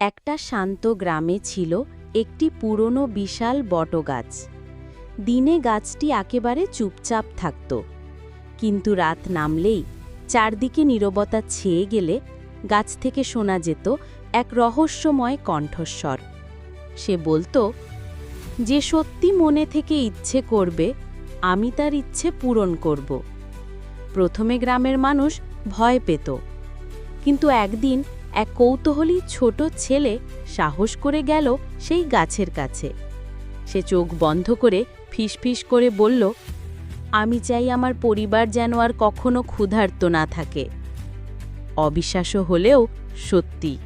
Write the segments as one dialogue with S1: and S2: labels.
S1: একটা শান্ত গ্রামে ছিল একটি পুরনো বিশাল বটগাছ। দিনে গাছটি একেবারে চুপচাপ থাকত। কিন্তু রাত নামলেই চারদিকে নীরবতা ছেয়ে গেলে গাছ থেকে শোনা যেত এক রহস্যময় কণ্ঠস্বর। সে বলতো, যে সত্যি মনে থেকে ইচ্ছে করবে, আমি তার ইচ্ছে পূরণ করব। প্রথমে গ্রামের মানুষ ভয় পেত। কিন্তু একদিন এক কৌতূহলী ছোট ছেলে সাহস করে গেল সেই গাছের কাছে। সে চোখ বন্ধ করে ফিসফিস করে বলল, আমি চাই আমার পরিবার যেন আর কখনো ক্ষুধার্ত না থাকে। অবিশ্বাস্য হলেও সত্যি।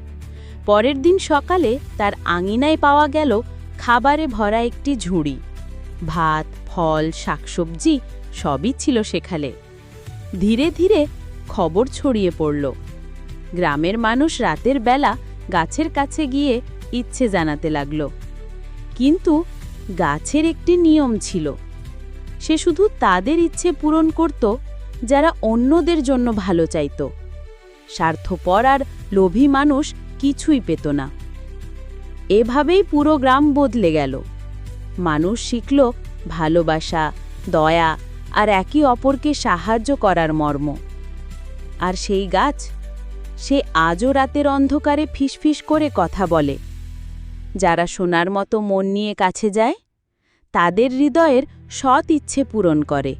S1: পরের দিন সকালে তার আঙিনায় পাওয়া গেল খাবারে ভরা একটি ঝুড়ি। ভাত, ফল, শাকসবজি সবই ছিল সেখানে ধীরে ধীরে খবর ছড়িয়ে পড়ল। গ্রামের মানুষ রাতের বেলা গাছের কাছে গিয়ে ইচ্ছে জানাতে লাগল। কিন্তু গাছের একটি নিয়ম ছিল। সে শুধু তাদের ইচ্ছে পূরণ করত, যারা অন্যদের জন্য ভালো চাইত। স্বার্থপর আর লোভী মানুষ কিছুই পেত না। এভাবেই পুরো গ্রাম বদলে গেল। মানুষ শিখল ভালোবাসা, দয়া আর একে অপরকে সাহায্য করার মর্ম। আর সেই গাছ সে আজও রাতের অন্ধকারে ফিসফিস করে কথা বলে। যারা সোনার মতো মন নিয়ে কাছে যায়, তাদের হৃদয়ের সৎ ইচ্ছে পূরণ করে।